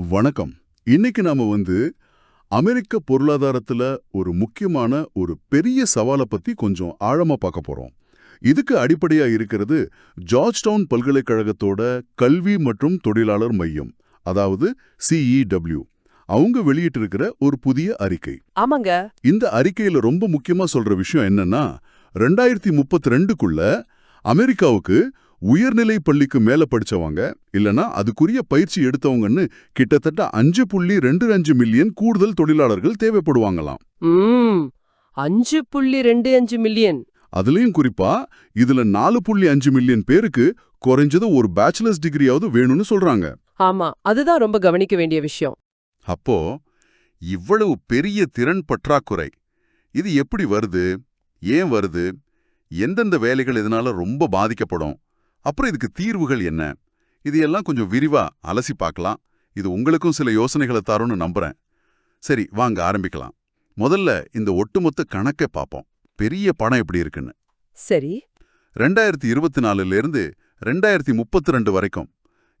வணக்கம். இன்னைக்கு நாம வந்து அமெரிக்க பொருளாதாரத்துல ஒரு முக்கியமான ஒரு பெரிய சவாலை பத்தி கொஞ்சம் ஆழமா பார்க்க போறோம். இதுக்கு அடிப்படையா இருக்கிறது ஜார்ஜ் டவுன் பல்கலைக்கழகத்தோட கல்வி மற்றும் தொழிலாளர் மையம் அதாவது சிஇடபிள்யூ அவங்க வெளியிட்டிருக்கிற ஒரு புதிய அறிக்கை. ஆமாங்க. இந்த அறிக்கையில ரொம்ப முக்கியமா சொல்ற விஷயம் என்னன்னா ரெண்டாயிரத்தி முப்பத்தி ரெண்டுக்குள்ள அமெரிக்காவுக்கு உயர்நிலை பள்ளிக்கு மேல படிச்சவங்க இல்லனா அதுக்குரிய பயிற்சி எடுத்தவங்கன்னு கிட்டத்தட்ட அஞ்சு புள்ளி ரெண்டு அஞ்சு மில்லியன் கூடுதல் தொழிலாளர்கள் தேவைப்படுவாங்களாம். அஞ்சு புள்ளி ரெண்டு அஞ்சு மில்லியன். அதுலயும் குறிப்பா இதுல நாலு புள்ளி அஞ்சு மில்லியன் பேருக்கு குறைஞ்சது ஒரு பேச்சுலர்ஸ் டிகிரியாவது வேணும்னு சொல்றாங்க. ஆமா அதுதான் ரொம்ப கவனிக்க வேண்டிய விஷயம். அப்போ இவ்வளவு பெரிய திறன் பற்றாக்குறை இது எப்படி வருது ஏன் வருது எந்தெந்த வேலைகள் இதனால ரொம்ப பாதிக்கப்படும் அப்புறம் இதுக்கு தீர்வுகள் என்ன? இது எல்லாம் கொஞ்சம் விரிவா அலசி பார்க்கலாம். இது உங்களுக்கும் சில யோசனைகளை தரும்னு நம்புறேன். சரி வாங்க ஆரம்பிக்கலாம். முதல்ல இந்த ஒட்டுமொத்த கணக்கை பார்ப்போம். பெரிய பணம் எப்படி இருக்குன்னு. சரி. ரெண்டாயிரத்தி இருபத்தி நாலுல இருந்து ரெண்டாயிரத்தி முப்பத்தி ரெண்டு வரைக்கும்.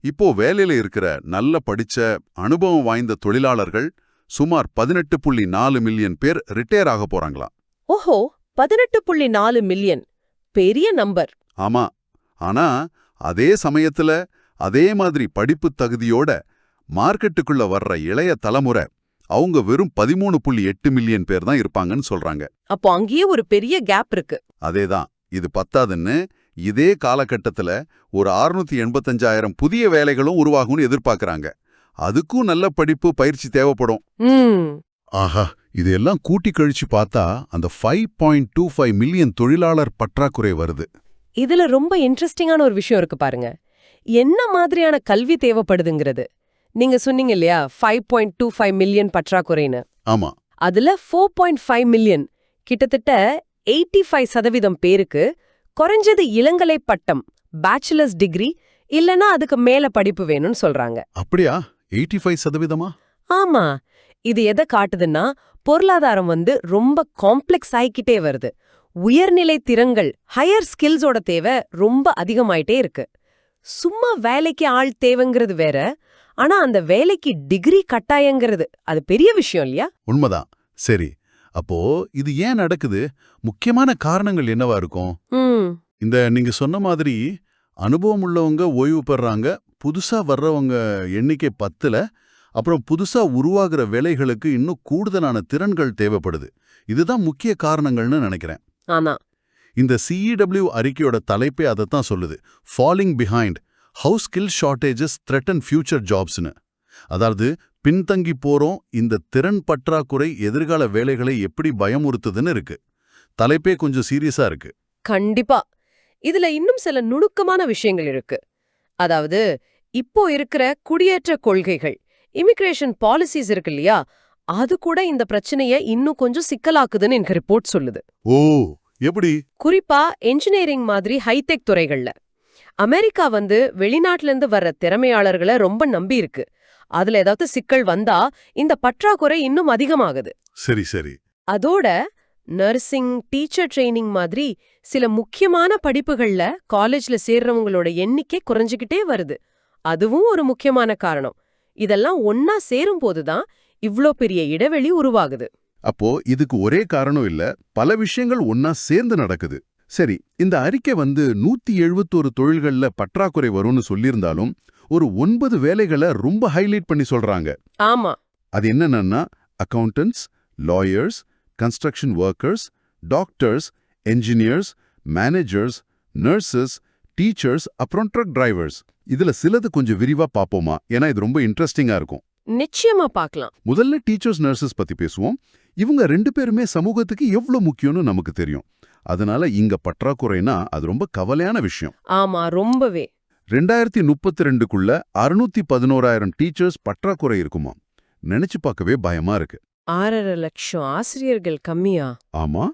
இப்போ வேலையில இருக்கிற நல்ல படிச்ச அனுபவம் வாய்ந்த தொழிலாளர்கள் சுமார் பதினெட்டு புள்ளி நாலு மில்லியன் பேர் ரிட்டையர் ஆக போறாங்களாம். ஓஹோ பதினெட்டு புள்ளி நாலு மில்லியன். பெரிய நம்பர். ஆமா. ஆனா அதே சமயத்துல அதே மாதிரி படிப்பு தகுதியோட மார்க்கெட்டுக்குள்ள வர்ற இளைய தலைமுறை அவங்க வெறும் பதிமூணு புள்ளி எட்டு மில்லியன் பேர் தான் இருப்பாங்கன்னு சொல்றாங்க. அப்போ அங்கேயே ஒரு பெரிய கேப் இருக்கு. அதேதான் இது பத்தாதுன்னு இதே காலகட்டத்துல ஒரு அறுநூத்தி எண்பத்தஞ்சாயிரம் புதிய வேலைகளும் உருவாகும்னு எதிர்பார்க்கறாங்க. அதுக்கும் நல்ல படிப்பு பயிற்சி தேவைப்படும். ஆஹா இதெல்லாம் கூட்டி கழிச்சு பார்த்தா அந்த five point two five million தொழிலாளர் பற்றாக்குறை வருது. இதுல ரொம்ப இன்ட்ரெஸ்டிங்கான ஒரு விஷயம் இருக்கு பாருங்க. என்ன மாதிரியான கல்வி தேவைப்படுதுங்கிறது. நீங்க சொன்னீங்க இல்லையா? Five point two five million பற்றாக்குறைன்னு. ஆமா. அதுல ஃபோர் பாயிண்ட் ஃபைவ் மில்லியன் கிட்டத்தட்ட எயிட்டி ஃபைவ் சதவீதம் பேருக்கு குறைஞ்சது இளங்கலை பட்டம் பேச்சுலர்ஸ் டிகிரி இல்லனா அதுக்கு மேல படிப்பு வேணும்னு சொல்றாங்க. அப்படியா? எயிட்டி ஃபைவ் சதவீதமா? ஆமா. இது எதை காட்டுதுன்னா பொருளாதாரம் வந்து ரொம்ப காம்ப்ளெக்ஸ் ஆயிக்கிட்டே வருது. உயர்நிலை திறன்கள் ஹையர் ஸ்கில்ஸோட தேவை ரொம்ப அதிகமாயிட்டே இருக்கு. சும்மா வேலைக்கு ஆள் தேவைங்கிறது வேற ஆனா அந்த வேலைக்கு டிகிரி கட்டாயங்கிறது அது பெரிய விஷயம் இல்லையா? உண்மைதான். சரி அப்போ இது ஏன் நடக்குது? முக்கியமான காரணங்கள் என்னவா இருக்கும்? இந்த நீங்க சொன்ன மாதிரி அனுபவம் உள்ளவங்க ஓய்வு பெறாங்க புதுசா வர்றவங்க எண்ணிக்கை பத்துல அப்புறம் புதுசா உருவாகிற வேலைகளுக்கு இன்னும் கூடுதலான திறன்கள் தேவைப்படுது. இதுதான் முக்கிய காரணங்கள்னு நினைக்கிறேன். ஆனா இந்த சிஇடபிள்யூ அறிக்கையோட தலைப்பே அதைத்தான் சொல்லுது. Falling behind how skill shortages threaten future ஜாப்ஸ்னு அதாவது பின்தங்கி போறோம் இந்த திறன் பற்றாக்குறை எதிர்கால வேலைகளை எப்படி பயமுறுத்துதுன்னு இருக்கு. தலைப்பே கொஞ்சம் சீரியஸா இருக்கு. கண்டிப்பா. இதுல இன்னும் சில நுணுக்கமான விஷயங்கள் இருக்கு. அதாவது இப்போ இருக்கிற குடியேற்ற கொள்கைகள் இமிகிரேஷன் பாலிசிஸ் இருக்கு இல்லையா? அது கூட இந்த பிரச்சனைய இன்னும் கொஞ்சம் சிக்கலாக்குதுன்னு எனக்கு ரிப்போர்ட் சொல்லுது. ஓ எப்படி? குறிப்பா என்ஜினியரிங் மாதிரி ஹைடெக் துறைகள்ல. அமெரிக்கா வந்து வெளிநாட்டுல இருந்து வர்ற திறமையாளர்களை ரொம்ப நம்பி இருக்கு. அதுல ஏதாவது சிக்கல் வந்தா இந்த பற்றாக்குறை இன்னும் அதிகமாகுது. சரி சரி. அதோட நர்சிங் டீச்சர் ட்ரைனிங் மாதிரி சில முக்கியமான படிப்புகள்ல காலேஜ்ல சேர்றவங்களோட எண்ணிக்கை குறைஞ்சுக்கிட்டே வருது. அதுவும் ஒரு முக்கியமான காரணம். இதெல்லாம் ஒன்னா சேரும்போது தான் இவ்ளோ பெரிய இடைவெளி உருவாகுது. அப்போ இதுக்கு ஒரே காரணம் இல்ல பல விஷயங்கள் ஒன்னா சேர்ந்து நடக்குது. சரி இந்த அறிக்கை வந்து நூத்தி எழுபத்தோரு தொழில்கள்ல பற்றாக்குறை வரும்னு சொல்லியிருந்தாலும் ஒரு ஒன்பது வேலைகளை ரொம்ப ஹைலைட் பண்ணி சொல்றாங்க. ஆமா. அது என்னென்னா accountants lawyers construction workers doctors engineers managers nurses teachers அப்புறம் ட்ரக் டிரைவர்ஸ். இதுல சிலது கொஞ்சம் விரிவா பாப்போமா? ஏன்னா இது ரொம்ப இன்ட்ரெஸ்டிங்கா இருக்கும். நிச்சயமா பார்க்கலாம். முதல்ல டீச்சர்ஸ் நர்சஸ் பத்தி பேசுவோம். இவங்க ரெண்டு பேருமே சமூகத்துக்கு எவ்வளவு முக்கியம்னு நமக்கு தெரியும். அதனால இங்க பற்றாக்குறைனா அது ரொம்ப கவலையான விஷயம். ஆமா ரொம்பவே. ரெண்டாயிரத்தி முப்பத்தி ரெண்டுக்குள்ள அறுநூத்தி பதினோராயிரம் டீச்சர்ஸ் பற்றாக்குறை இருக்குமா நினைச்சு பார்க்கவே பயமா இருக்கு. ஆறரை லட்சம் ஆசிரியர்கள் கம்மியா? ஆமா.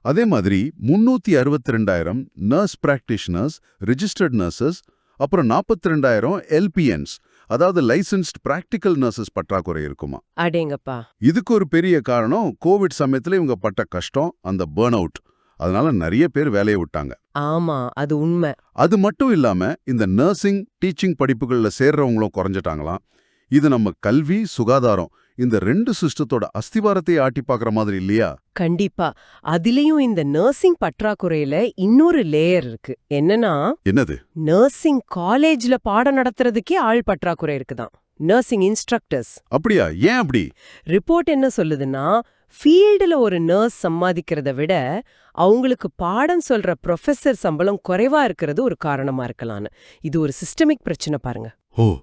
அதே மாதிரி முன்னூத்தி அறுபத்தி ரெண்டாயிரம் நர்ஸ் பிராக்டிஷனர்ஸ் ரிஜிஸ்டர்ட் நர்சஸ் அப்புறம் நாற்பத்தி ரெண்டாயிரம் எல்பிஎன்ஸ் அதாவது லைசன்ஸ்ட் பிராக்டிக்கல் நர்சஸ் பற்றாக்குறை இருக்குமா? அடேங்கப்பா. இதுக்கு ஒரு பெரிய காரணம் கோவிட் சமயத்துல இவங்க பட்ட கஷ்டம் அந்த பேர்ன் அவுட் அதனால நிறைய பேர் வேலையை விட்டாங்க. ஆமா அது உண்மை. அது மட்டும் இல்லாம இந்த நர்சிங் டீச்சிங் படிப்புகள்ல சேர்றவங்களும் குறைஞ்சிட்டாங்களாம். இது நம்ம கல்வி சுகாதாரம். இந்த ரெண்டு சிஸ்டத்தோட அஸ்திவாரத்தை ஆட்டி பார்க்குற மாதிரி இல்லையா? கண்டிப்பா. அதுலயும் இந்த நர்சிங் பற்றாக்குறையில இன்னொரு லேயர் இருக்கு. என்னன்னா என்னது? நர்சிங் காலேஜ்ல பாடம் நடத்துறதுக்கே ஆள் பற்றாக்குறை இருக்குதாம் நர்சிங் இன்ஸ்ட்ரக்டர்ஸ் அப்படியா? ஏன் அப்படி? ரிப்போர்ட் என்ன சொல்லுதுன்னா ஃபீல்டுல ஒரு நர்ஸ் சம்பாதிக்கிறத விட அவங்களுக்கு பாடம் சொல்ற ப்ரொஃபசர் சம்பளம் குறைவா இருக்கிறது ஒரு காரணமா இருக்கலாம்னு. இது ஒரு சிஸ்டமிக் பிரச்சனை பாருங்க. ஓ.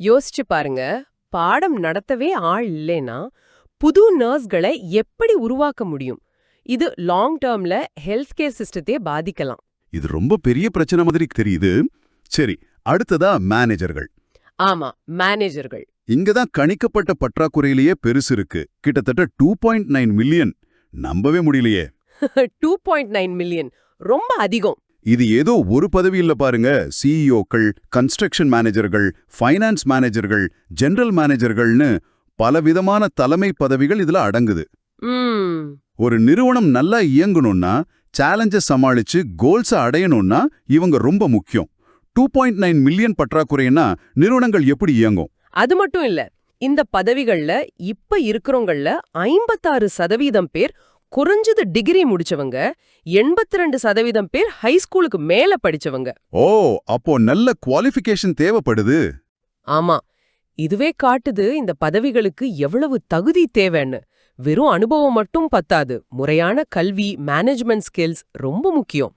யோசிச்சு பாருங்க. பாடம் நடத்தவே ஆள் இல்லைனா புது நர்ஸ்களை எப்படி உருவாக்க முடியும்? இது லாங் டேர்ம்ல ஹெல்த் கேர் சிஸ்டத்தையே பாதிக்கலாம். இது ரொம்ப பெரிய பிரச்சனை மாதிரி தெரியுது. சரி அடுத்ததா மேனேஜர்கள் ஆமா மேனேஜர்கள் இங்க தான் கணிக்கப்பட்ட பற்றாக்குறையிலேயே பெருசு இருக்கு. கிட்டத்தட்ட டூ பாயிண்ட் நைன் மில்லியன் நம்பவே முடியலையே. டூ பாயிண்ட் நைன் மில்லியன் ரொம்ப அதிகம். இது ஏதோ ஒரு பதவி இல்ல பாருங்க சிஇஓக்கள் கன்ஸ்ட்ரக்ஷன் மேனேஜர்கள் ஃபைனான்ஸ் மேனேஜர்கள் ஜெனரல் மேனேஜர்கள்னு பலவிதமான தலைமை பதவிகள் இதுல அடங்குது. ஒரு நிறுவனம் நல்லா இயங்கணும்னா சேலஞ்சஸ் சமாளிச்சு கோல்ஸ அடையணும்னா இவங்க ரொம்ப முக்கியம். டூ பாயிண்ட் நைன் மில்லியன் பற்றாக்குறைன்னா நிறுவனங்கள் எப்படி இயங்கும்? அது மட்டும் இல்ல இந்த பதவிகள்ல இப்ப இருக்கிறவங்கள ஐம்பத்தாறு சதவீதம் பேர் குறைஞ்சது டிகிரி முடிச்சவங்க எண்பத்தி ரெண்டு சதவீதம் பேர் ஹைஸ்கூலுக்கு மேல படிச்சவங்க. ஓ அப்போ நல்ல குவாலிஃபிகேஷன் தேவைப்படுது. ஆமா. இதுவே காட்டுது இந்த பதவிகளுக்கு எவ்வளவு தகுதி தேவைன்னு. வெறும் அனுபவம் மட்டும் பத்தாது. முறையான கல்வி மேனேஜ்மெண்ட் ஸ்கில்ஸ் ரொம்ப முக்கியம்.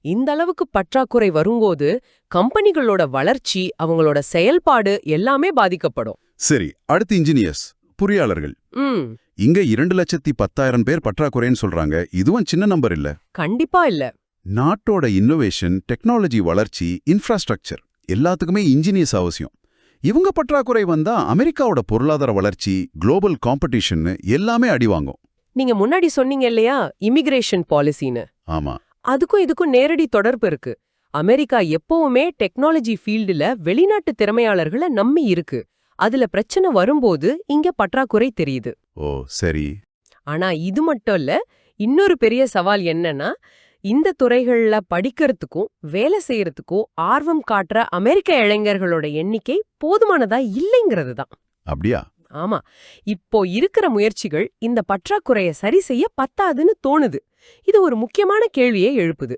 இந்த அளவுக்கு பற்றாக்குறை வரும்போது கம்பெனிகளோட வளர்ச்சி அவங்களோட செயல்பாடு எல்லாமே பாதிக்கப்படும். சரி அடுத்து இன்ஜினியர்ஸ் பொறியாளர்கள். ம். இங்க இரண்டு லட்சத்தி பத்தாயிரம் பேர் பற்றாக்குறைன்னு சொல்றாங்க. இதுவும் சின்ன நம்பர் இல்ல. கண்டிப்பா இல்ல. நாட்டோட இன்னோவேஷன் டெக்னாலஜி வளர்ச்சி இன்ஃப்ராஸ்ட்ரக்சர் எல்லாத்துக்குமே இன்ஜினியர்ஸ் அவசியம். இவங்க பற்றாக்குறை வந்தா அமெரிக்காவோட பொருளாதார வளர்ச்சி குளோபல் காம்படிஷன் எல்லாமே அடிவாங்கும் நீங்க முன்னாடி சொன்னீங்க இல்லையா? இமிகிரேஷன் பாலிசின்னு ஆமா. அதுக்கும் இதுக்கும் நேரடி தொடர்பு இருக்கு. அமெரிக்கா எப்பவுமே டெக்னாலஜி ஃபீல்டுல வெளிநாட்டு திறமையாளர்களை நம்பி இருக்கு. அதுல பிரச்சனை வரும்போது இங்க பற்றாக்குறை தெரியுது. ஓ சரி. ஆனா இது மட்டும் இல்ல இன்னொரு பெரிய சவால் என்னன்னா இந்த துறைகள்ல படிக்கிறதுக்கும் வேலை செய்யறதுக்கும் ஆர்வம் காட்டுற அமெரிக்க இளைஞர்களோட எண்ணிக்கை போதுமானதா இல்லைங்கிறது தான். அப்படியா? ஆமா. இப்போ இருக்கிற முயற்சிகள் இந்த பற்றாக்குறைய சரி செய்ய பத்தாதுன்னு தோணுது. இது ஒரு முக்கியமான கேள்வியை எழுப்புது.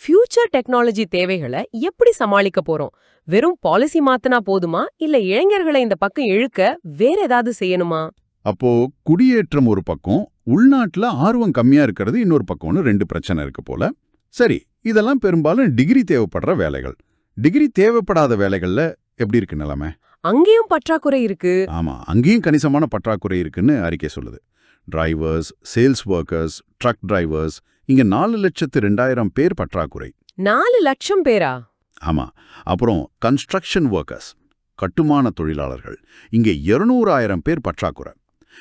ஃபியூச்சர் டெக்னாலஜி தேவைகளை எப்படி சமாளிக்க போறோம்? வெறும் பாலிசி மாத்தினா போதுமா? இல்ல இளைஞர்களை இந்த பக்கம் இழுக்க வேற ஏதாவது செய்யணுமா? அப்போ குடியேற்றம் ஒரு பக்கம் உள்நாட்டுல ஆர்வம் கம்மியா இருக்கிறது இன்னொரு பக்கம்னு ரெண்டு பிரச்சனை இருக்கு போல. சரி இதெல்லாம் பெரும்பாலும் டிகிரி தேவைப்படுற வேலைகள். டிகிரி தேவைப்படாத வேலைகள்ல எப்படி இருக்கு நிலைமை? அங்கேயும் பற்றாக்குறை இருக்கு. ஆமா அங்கேயும் கணிசமான பற்றாக்குறை இருக்குன்னு அறிக்கை சொல்லுது. Drivers sales workers truck drivers இங்க நாலு லட்சத்து ரெண்டாயிரம் பேர் பற்றாக்குறை. நாலு லட்சம் பேரா? ஆமா. அப்புறம் கன்ஸ்ட்ரக்ஷன் ஒர்க்கர்ஸ் கட்டுமான தொழிலாளர்கள். இங்க இருநூறாயிரம் பேர் பற்றாக்குறை.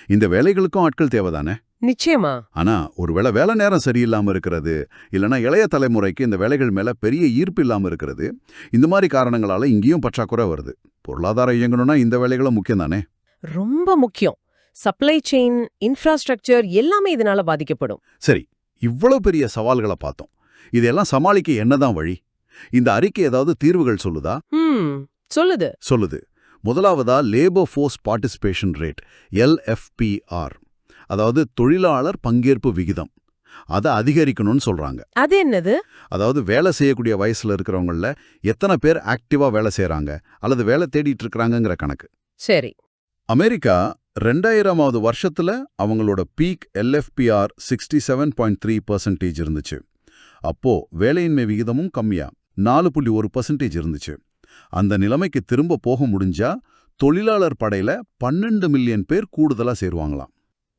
இந்த வேலைகளுக்கும் ஆட்கள் தேவைதானே? நிச்சயமா. ஆனா ஒருவேளை வேலை நேரம் சரியில்லாம இருக்கிறது இல்லனா இளைய தலைமுறைக்கு இந்த வேலைகள் மேல பெரிய ஈர்ப்பு இல்லாம இருக்கிறது இந்த மாதிரி காரணங்களால இங்கேயும் பற்றாக்குறை வருது. பொருளாதாரம் இயங்கணும்னா இந்த வேலைகளும் முக்கியம் தானே ரொம்ப முக்கியம். சப்ளை செயின் இன்ஃப்ராஸ்ட்ரக்சர் எல்லாமே இதனால பாதிக்கப்படும். சரி இவ்வளவு பெரிய சவால்களை பார்த்தோம். இதெல்லாம் சமாளிக்க என்னதான் வழி? இந்த அறிக்கை ஏதாவது தீர்வுகள் சொல்லுதா? சொல்லுது. சொல்லுது. முதலாவதா labour force participation rate LFPR அதாவது தொழிலாளர் பங்கேற்பு விகிதம். அதை அதிகரிக்கணும்னு சொல்றாங்க. அது என்னது? அதாவது வேலை செய்யக்கூடிய வயசுல இருக்கிறவங்கள எத்தனை பேர் ஆக்டிவா வேலை செய்றாங்க அல்லது வேலை தேடிட்டு இருக்கிறாங்கங்கிற கணக்கு. சரி. அமெரிக்கா ரெண்டாயிரமாவது வருஷத்துல அவங்களோட peak LFPR sixty seven point three percentage இருந்துச்சு. அப்போ வேலையின்மை விகிதமும் கம்மியா நாலு புள்ளி ஒரு பர்சன்டேஜ் இருந்துச்சு. அந்த நிலைமைக்கு திரும்ப போக முடிஞ்சா தொழிலாளர் படையில பன்னெண்டு மில்லியன் பேர் கூடுதலா சேருவாங்களாம்.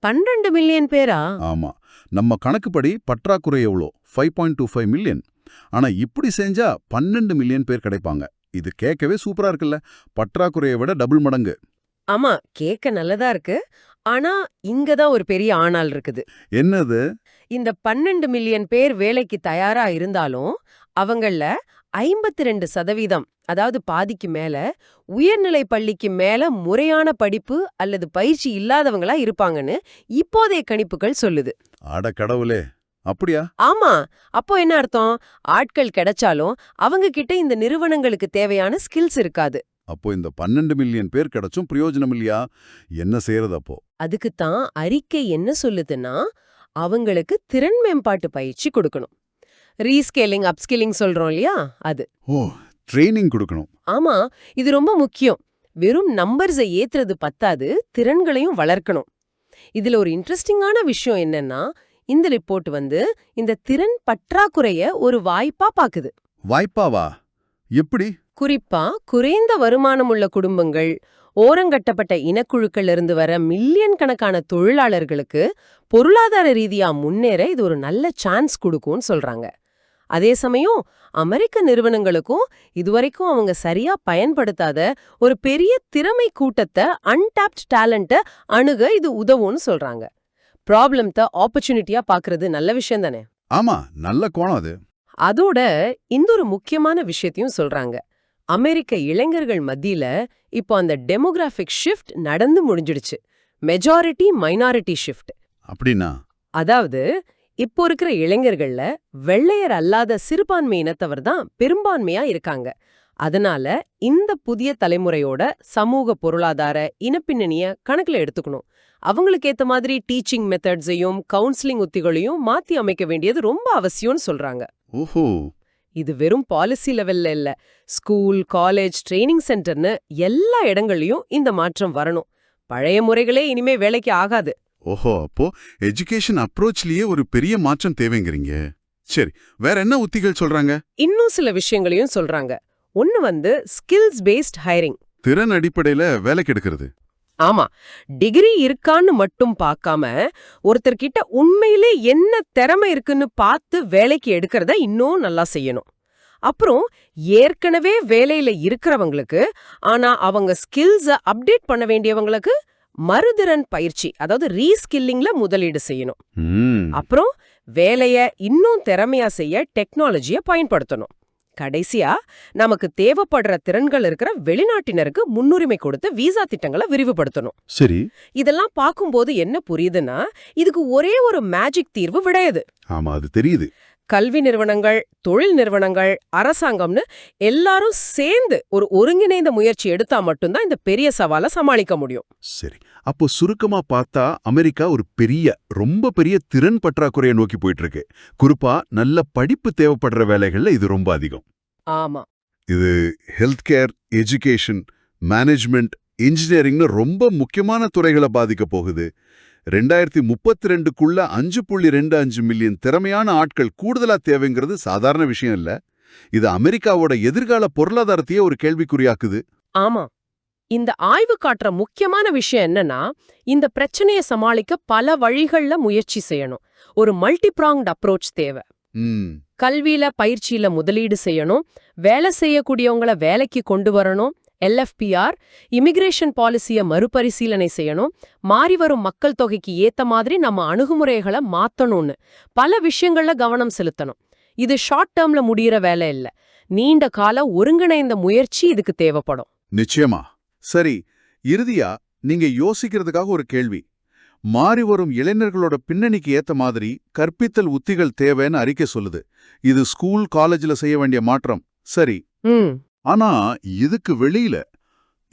பன்னெண்டு மில்லியன் பேரா? ஆமா. நம்ம கணக்குப்படி பற்றாக்குறை எவ்வளோ? Five point two five million ஆனா இப்படி செஞ்சா பன்னெண்டு மில்லியன் பேர் கிடைப்பாங்க. இது கேட்கவே சூப்பரா இருக்குல்ல. பற்றாக்குறையை விட டபுள் மடங்கு. ஆமா கேக்க நல்லதா இருக்கு. ஆனா இங்கதான் ஒரு பெரிய ஆணால் இருக்குது. என்னது? இந்த பன்னெண்டு மில்லியன் பேர் வேலைக்கு தயாரா இருந்தாலும் அவங்கள ஐம்பத்தி ரெண்டு சதவீதம் அதாவது பாதிக்கு மேல உயர்நிலை பள்ளிக்கு மேல முறையான படிப்பு அல்லது பயிற்சி இல்லாதவங்களா இருப்பாங்கன்னு இப்போதைய கணிப்புகள் சொல்லுது. அட கடவுளே அப்படியா? ஆமா அப்போ என்ன அர்த்தம்? ஆட்கள் கிடைச்சாலும் அவங்க கிட்ட இந்த நிறுவனங்களுக்கு தேவையான ஸ்கில்ஸ் இருக்காது. அப்போ இந்த பன்னெண்டு மில்லியன் பேர் கிடைச்சும் பிரயோஜனம் இல்லையா? என்ன செய்யறது அப்போ? அதுக்கு தான் அறிக்கை என்ன சொல்லுதுன்னா அவங்களுக்கு திறன் மேம்பாட்டு பயிற்சி கொடுக்கணும். ரீஸ்கேலிங் அப்ஸ்கில்லிங் சொல்றோம் இல்லையா? அது. ஓ ட்ரைனிங் கொடுக்கணும். ஆமா இது ரொம்ப முக்கியம். வெறும் நம்பர்ஸை ஏத்துறது பத்தாது திறன்களையும் வளர்க்கணும். இதுல ஒரு இன்ட்ரெஸ்டிங்கான விஷயம் என்னன்னா இந்த ரிப்போர்ட் வந்து இந்த திறன் பற்றாக்குறைய ஒரு வாய்ப்பா பாக்குது. வாய்ப்பாவா? எப்படி? குறிப்பா குறைந்த வருமானமுள்ள குடும்பங்கள் ஓரங்கட்டப்பட்ட இனக்குழுக்கள் இருந்து வர மில்லியன் கணக்கான தொழிலாளர்களுக்கு பொருளாதார ரீதியா முன்னேற இது ஒரு நல்ல சான்ஸ் கொடுக்கும்னு சொல்றாங்க. அதே சமயம் அமெரிக்க நிறுவனங்களுக்கும் இதுவரைக்கும் அவங்க சரியா பயன்படுத்தாத ஒரு பெரிய திறமை கூட்டத்தை அன்டாப்ட் டேலண்ட்டை அணுக இது உதவும்னு சொல்றாங்க. ப்ராப்ளம்த்தை ஆப்பர்ச்சுனிட்டியா பாக்குறது நல்ல விஷயம் தானே? ஆமா நல்ல கோணம் அது. அதோட இன்னொரு முக்கியமான விஷயத்தையும் சொல்றாங்க. அமெரிக்க இளைஞர்கள் மத்தியில இப்போ அந்த டெமோகிராஃபிக் ஷிஃப்ட் நடந்து முடிஞ்சிடுச்சு. மெஜாரிட்டி மைனாரிட்டி ஷிஃப்ட் அப்படின்னா? அதாவது இப்போ இருக்கிற இளைஞர்கள்ல வெள்ளையர் அல்லாத சிறுபான்மை இனத்தவர் தான் பெரும்பான்மையா இருக்காங்க. அதனால இந்த புதிய தலைமுறையோட சமூக பொருளாதார இனப்பின்னணிய கணக்குல எடுத்துக்கணும். அவங்களுக்கு ஏத்த மாதிரி டீச்சிங் மெத்தட்ஸையும் கவுன்சிலிங் உத்திகளையும் மாத்தி அமைக்க வேண்டியது ரொம்ப அவசியம்னு சொல்றாங்க. ஓஹோ! இது வெறும் பாலிசி லெவல்ல இல்ல. ஸ்கூல் காலேஜ் ட்ரைனிங் சென்டர்னு எல்லா இடங்கள்லயும் இந்த மாற்றம் வரணும். பழைய முறைகளே இனிமே வேலைக்கு ஆகாது. ஓஹோ! அப்போ எஜுகேஷன் அப்ரோச்லயே ஒரு பெரிய மாற்றம் தேவைங்கிறீங்க. சரி வேற என்ன உத்திகள் சொல்றாங்க? இன்னும் சில விஷயங்களையும் சொல்றாங்க. ஒன்னு வந்து ஸ்கில்ஸ் பேஸ்ட் ஹைரிங் திறன் அடிப்படையில வேலைக்கு எடுக்கிறது ஆமா. டிகிரி இருக்கான்னு மட்டும் பார்க்காம ஒருத்தர்கிட்ட உண்மையிலே என்ன திறமை இருக்குன்னு பார்த்து வேலைக்கு எடுக்கிறத இன்னும் நல்லா செய்யணும். அப்புறம் ஏற்கனவே வேலையில இருக்கிறவங்களுக்கு ஆனா அவங்க ஸ்கில்ஸ அப்டேட் பண்ண வேண்டியவங்களுக்கு மறுதிறன் பயிற்சி அதாவது ரீஸ்கில்லிங்ல முதலீடு செய்யணும். அப்புறம் வேலைய இன்னும் திறமையா செய்ய டெக்னாலஜிய பயன்படுத்தணும். கடைசியா நமக்கு தேவைப்படுற திறன்கள் இருக்கிற வெளிநாட்டினருக்கு முன்னுரிமை கொடுத்து விசா திட்டங்களை விரிவுபடுத்தணும். சரி. இதெல்லாம் பார்க்கும்போது என்ன புரியுதுன்னா இதுக்கு ஒரே ஒரு மேஜிக் தீர்வு விடையது. ஆமா அது தெரியுது. கல்வி நிறுவனங்கள் தொழில் நிறுவனங்கள் அரசாங்கம்னு எல்லாரும் சேர்ந்து ஒரு ஒருங்கிணைந்த முயற்சி எடுத்தா மட்டும்தான் இந்த பெரிய சவாலை சமாளிக்க முடியும். சரி. அப்போ சுருக்கமா பார்த்தா அமெரிக்கா ஒரு பெரிய ரொம்ப பெரிய திறன் பற்றாக்குறையை நோக்கி போயிட்டு இருக்கு குறிப்பா நல்ல படிப்பு தேவைப்படுற வேலைகள்ல இது ரொம்ப அதிகம். ஆமா. இது ஹெல்த் கேர் எஜுகேஷன் மேனேஜ்மெண்ட் இன்ஜினியரிங்னு ரொம்ப முக்கியமான துறைகளை பாதிக்க போகுது. ரெண்டாயிரத்தி முப்பத்தி ரெண்டுக்குள்ள அஞ்சு புள்ளி ரெண்டு அஞ்சு மில்லியன் திறமையான ஆட்கள் கூடுதலா தேவைங்கிறது சாதாரண விஷயம் இல்ல. இது அமெரிக்காவோட எதிர்கால பொருளாதாரத்தையே ஒரு கேள்விக்குறியாக்குது. ஆமா. இந்த ஆய்வு காட்டுற முக்கியமான விஷயம் என்னன்னா இந்த பிரச்சனையை சமாளிக்க பல வழிகள்ல முயற்சி செய்யணும். ஒரு மல்டி ப்ராங்ட் அப்ரோச் தேவை. கல்வியில பயிற்சியில முதலீடு செய்யணும். வேலை செய்யக்கூடியவங்கள வேலைக்கு கொண்டு வரணும். எல்எஃபிஆர் இமிகிரேஷன் பாலிசிய மறுபரிசீலனை செய்யணும். மாறி வரும் மக்கள் தொகைக்கு ஏத்த மாதிரி நம்ம அணுகுமுறைகளை மாத்தணும்னு. பல விஷயங்கள்ல கவனம் செலுத்தணும். இது ஷார்ட் டேர்ம்ல முடியிற வேலை இல்ல. நீண்ட கால ஒருங்கிணைந்த முயற்சி இதுக்கு தேவைப்படும். நிச்சயமா. சரி இறுதியா நீங்க யோசிக்கிறதுக்காக ஒரு கேள்வி. மாறி வரும் இளைஞர்களோட பின்னணிக்கு ஏத்த மாதிரி கற்பித்தல் உத்திகள் தேவைன்னு அறிக்கை சொல்லுது. இது ஸ்கூல் காலேஜ்ல செய்ய வேண்டிய மாற்றம். சரி. ம். ஆனா இதுக்கு வெளியில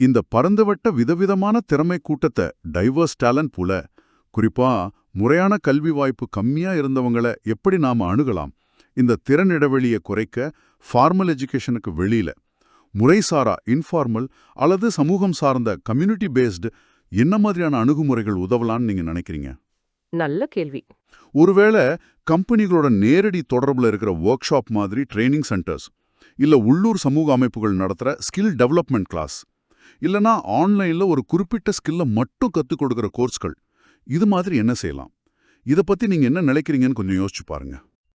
இந்த பரந்துவட்ட விதவிதமான திறமை கூட்டத்தை டைவர்ஸ் டேலண்ட் புல குறிப்பா முறையான கல்வி வாய்ப்பு கம்மியா இருந்தவங்கள எப்படி நாம அணுகலாம்? இந்த திறன் இடைவெளியை குறைக்க ஃபார்மல் எஜுகேஷனுக்கு வெளியில முறைசாரா இன்ஃபார்மல் அல்லது சமூகம் சார்ந்த கம்யூனிட்டி பேஸ்டு என்ன மாதிரியான அணுகுமுறைகள் உதவலாம்னு நீங்க நினைக்கிறீங்க? நல்ல கேள்வி. ஒருவேளை கம்பெனிகளோட நேரடி தொடர்புல இருக்கிற ஒர்க் ஷாப் மாதிரி ட்ரைனிங் சென்டர்ஸ் இல்ல உள்ளூர் சமூக அமைப்புகள் நடத்துற ஸ்கில் டெவலப்மெண்ட் கிளாஸ் இல்லனா ஆன்லைன்ல ஒரு குறிப்பிட்ட ஸ்கில்ல மட்டும் கற்றுக் கொடுக்குற கோர்ஸ்கள் இது மாதிரி என்ன செய்யலாம்? இத பத்தி நீங்க என்ன நினைக்கிறீங்கன்னு கொஞ்சம் யோசிச்சு பாருங்க.